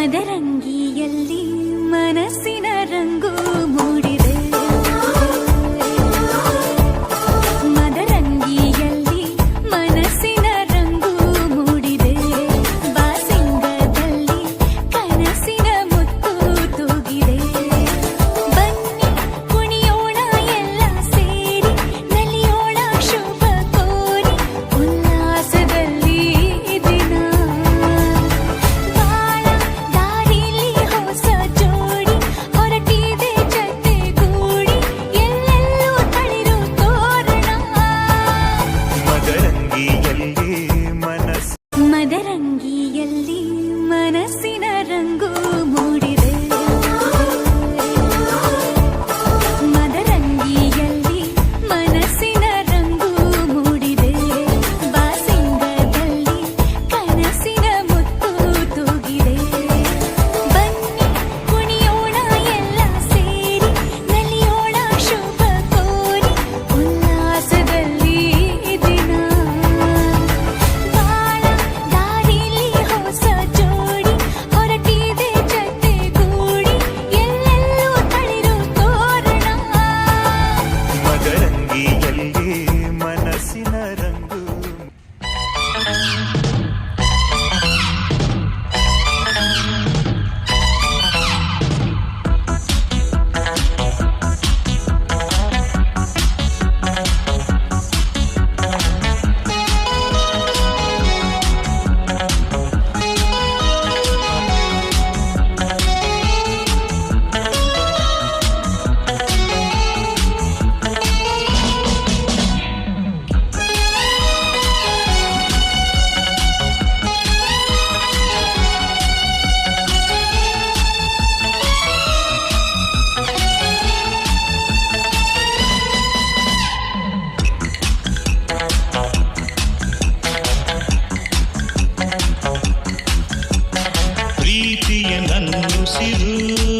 ಮದರಂಗಿಯಲ್ಲಿ ಮನಸ್ಸಿನ ರಂಗು Yeah. see you.